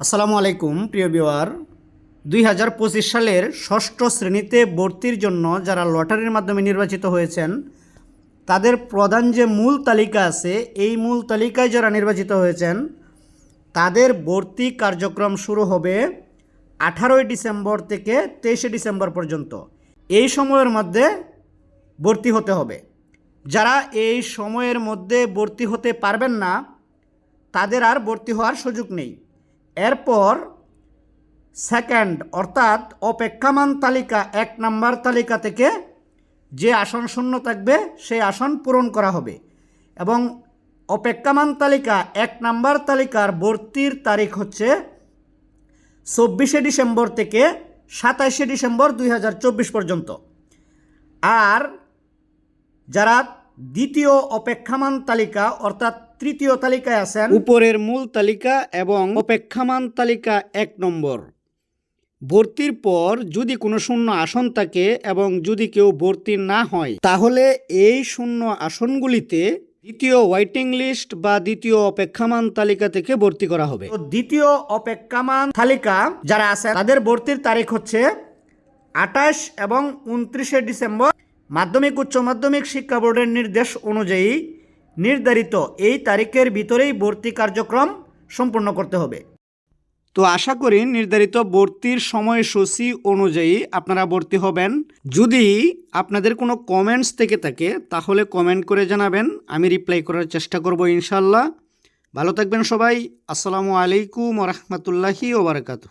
আসসালামু আলাইকুম, প্রিয় বিওয়ার দুই হাজার পঁচিশ সালের ষষ্ঠ শ্রেণীতে ভর্তির জন্য যারা লটারির মাধ্যমে নির্বাচিত হয়েছেন, তাদের প্রধান যে মূল তালিকা আছে, এই মূল তালিকায় যারা নির্বাচিত হয়েছেন, তাদের ভর্তি কার্যক্রম শুরু হবে আঠারোই ডিসেম্বর থেকে তেইশে ডিসেম্বর পর্যন্ত। এই সময়ের মধ্যে ভর্তি হতে হবে। যারা এই সময়ের মধ্যে ভর্তি হতে পারবেন না, তাদের আর ভর্তি হওয়ার সুযোগ নেই। এরপর সেকেন্ড অর্থাৎ অপেক্ষামান তালিকা, এক নাম্বার তালিকা থেকে যে আসন শূন্য থাকবে, সেই আসন পূরণ করা হবে। এবং অপেক্ষামান তালিকা, এক নাম্বার তালিকার ভর্তির তারিখ হচ্ছে চব্বিশে ডিসেম্বর থেকে সাতাইশে ডিসেম্বর দুই হাজার চব্বিশ পর্যন্ত। আর যারা দ্বিতীয় অপেক্ষামান তালিকা, অর্থাৎ তৃতীয় তালিকায় আছেন। উপরের মূল তালিকা এবং অপেক্ষামান তালিকা এক নম্বর। ভর্তির পর যদি কোনো শূন্য আসন থাকে এবং যদি কেউ ভর্তি না হয় তাহলে এই শূন্য আসনগুলিতে দ্বিতীয় ওয়েটিং লিস্ট বা দ্বিতীয় অপেক্ষামান তালিকা থেকে ভর্তি করা হবে। তো দ্বিতীয় অপেক্ষামান তালিকা যারা আছে তাদের ভর্তির তারিখ হচ্ছে আঠাশ এবং উনত্রিশে ডিসেম্বর। মাধ্যমিক উচ্চ মাধ্যমিক শিক্ষা বোর্ডের নির্দেশ অনুযায়ী নির্ধারিত এই তারিখের ভিতরেই ভর্তি কার্যক্রম সম্পূর্ণ করতে হবে। তো আশা করি নির্ধারিত ভর্তির সময়সূচি অনুযায়ী আপনারা ভর্তি হবেন। যদি আপনাদের কোনো কমেন্টস থেকে থাকে, তাহলে কমেন্ট করে জানাবেন। আমি রিপ্লাই করার চেষ্টা করব ইনশাল্লাহ ভালো থাকবেন সবাই। আসসালামু আলাইকুম রহমতুল্লাহি ওবরাকাতু